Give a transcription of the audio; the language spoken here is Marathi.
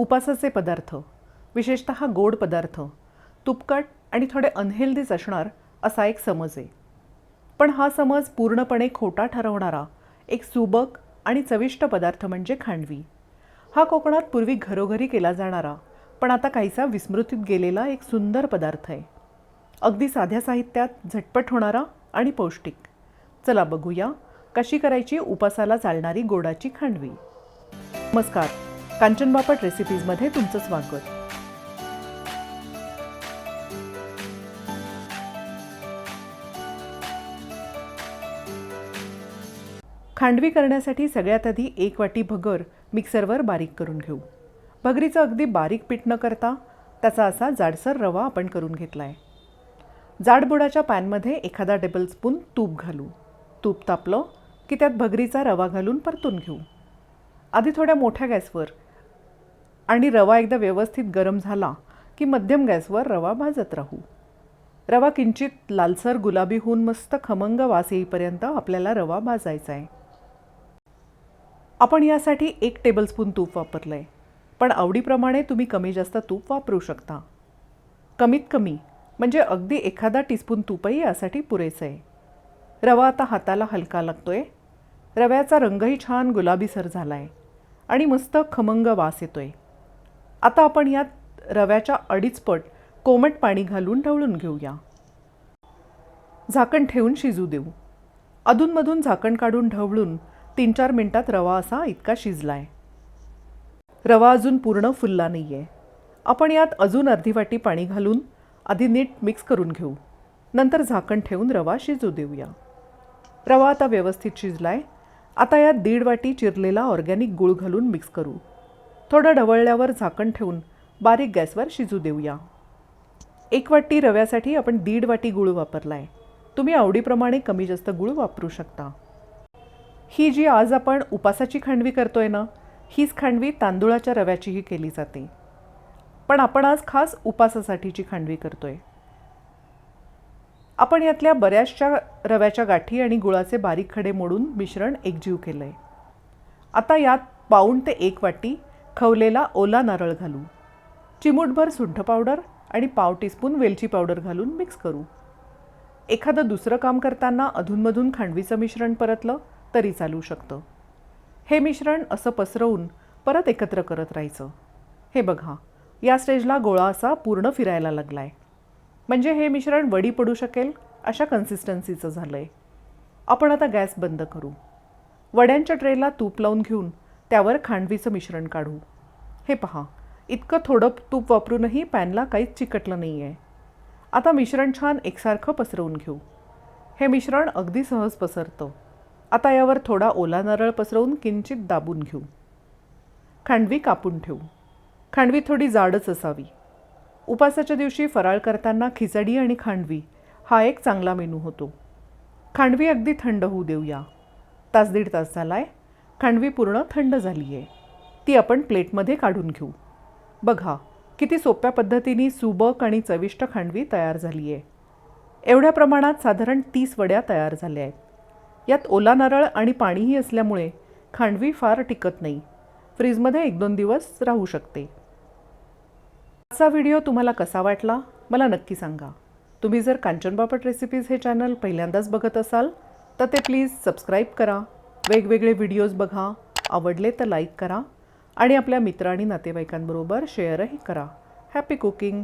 उपासाचे पदार्थ विशेषत गोड पदार्थ तुपकट आणि थोडे अनहेल्दीच असणार असा एक समज आहे. पण हा समज पूर्णपणे खोटा ठरवणारा एक सुबक आणि चविष्ट पदार्थ म्हणजे खांडवी. हा कोकणात पूर्वी घरोघरी केला जाणारा पण आता काहीसा विस्मृतीत गेलेला एक सुंदर पदार्थ आहे. अगदी साध्या साहित्यात झटपट होणारा आणि पौष्टिक. चला बघूया कशी करायची उपासाला चालणारी गोडाची खांडवी. नमस्कार. कांचन बापट रेसिपीजमध्ये तुमचं स्वागत. खांडवी करण्यासाठी सगळ्यात आधी एक वाटी भगर मिक्सरवर बारीक करून घेऊ. भगरीचं अगदी बारीक पीठ न करता त्याचा असा जाडसर रवा आपण करून घेतला आहे जाडबुडाच्या पॅनमध्ये एखादा टेबलस्पून तूप घालू. तूप तापलं की त्यात भगरीचा रवा घालून परतून घेऊ. आधी थोड्या मोठ्या गॅसवर आणि रवा एकदा व्यवस्थित गरम झाला की मध्यम गॅसवर रवा भाजत राहू. रवा किंचित लालसर गुलाबी होऊन मस्त खमंग वास येईपर्यंत आपल्याला रवा भाजायचा आहे. आपण यासाठी एक टेबलस्पून तूप वापरलं आहे पण आवडीप्रमाणे तुम्ही कमी जास्त तूप वापरू शकता. कमीत कमी म्हणजे अगदी एखादा टीस्पून तूपही यासाठी पुरेसं आहे. रवा आता हाताला हलका लागतो आहे रव्याचा रंगही छान गुलाबीसर झाला आहे आणि मस्त खमंग वास येतो आहे आता आपण यात रव्याच्या अडीचपट कोमट पाणी घालून ढवळून घेऊया. झाकण ठेवून शिजू देऊ. अधूनमधून झाकण काढून ढवळून तीन चार मिनटात रवा असा इतका शिजला आहे रवा अजून पूर्ण फुलला नाही आहे आपण यात अजून अर्धी वाटी पाणी घालून आधी नीट मिक्स करून घेऊ. नंतर झाकण ठेवून रवा शिजू देऊया. रवा आता व्यवस्थित शिजला आहे आता यात दीड वाटी चिरलेला ऑर्गॅनिक गूळ घालून मिक्स करू. थोडं ढवळल्यावर झाकण ठेवून बारीक गॅसवर शिजू देऊया. एक वाटी रव्यासाठी आपण दीड वाटी गूळ वापरला आहे तुम्ही आवडीप्रमाणे कमी जास्त गूळ वापरू शकता. ही जी आज आपण उपासाची खांडवी करतोय ना हीच खांडवी तांदुळाच्या रव्याचीही केली जाते. पण आपण आज खास उपासासाठीची खांडवी करतोय. आपण यातल्या बऱ्याचशा रव्याच्या गाठी आणि गुळाचे बारीक खडे मोडून मिश्रण एकजीव केलं आहे आता यात पाऊण ते एक वाटी खवलेला ओला नारळ घालू. चिमूटभर सुंठ पावडर आणि पाव टीस्पून वेलची पावडर घालून मिक्स करू. एखादं दुसरं काम करताना अधूनमधून खांडवीचं मिश्रण परतलं तरी चालू शकतं. हे मिश्रण असं पसरवून परत एकत्र करत राहायचं. हे बघा या स्टेजला गोळा असा पूर्ण फिरायला लागला आहे म्हणजे हे मिश्रण वडी पडू शकेल अशा कन्सिस्टन्सीचं झालं आहे आपण आता गॅस बंद करू. वड्यांच्या ट्रेला तूप लावून घेऊन त्यावर खांडवीचं मिश्रण काढू. हे पहा इतकं थोडं तूप वापरूनही पॅनला काहीच चिकटलं नाही आहे आता मिश्रण छान एकसारखं पसरवून घेऊ. हे मिश्रण अगदी सहज पसरतं. आता यावर थोडा ओला नारळ पसरवून किंचित दाबून घेऊ. खांडवी कापून ठेवू. खांडवी थोडी जाडच असावी. उपासाच्या दिवशी फराळ करताना खिचडी आणि खांडवी हा एक चांगला मेनू होतो. खांडवी अगदी थंड होऊ देऊया. तास दीड तास झाला आहे खांडवी पूर्ण थंड झाली आहे ती आपण प्लेटमध्ये काढून घेऊ. बघा किती सोप्या पद्धतीने सुबक आणि चविष्ट खांडवी तयार झाली आहे एवढ्या प्रमाणात साधारण तीस वड्या तयार झाल्या आहेत. यात ओला नारळ आणि पाणीही असल्यामुळे खांडवी फार टिकत नाही. फ्रीजमध्ये एक दोन दिवस राहू शकते. आजचा व्हिडिओ तुम्हाला कसा वाटला मला नक्की सांगा. तुम्ही जर कांचन बापट रेसिपीज हे चॅनल पहिल्यांदाच बघत असाल तर ते प्लीज सबस्क्राईब करा. वेगवेगळे व्हिडिओज बघा. आवडले तर लाईक करा आणि आपल्या मित्र आणि नातेवाईकांबरोबर शेअरही करा. Happy cooking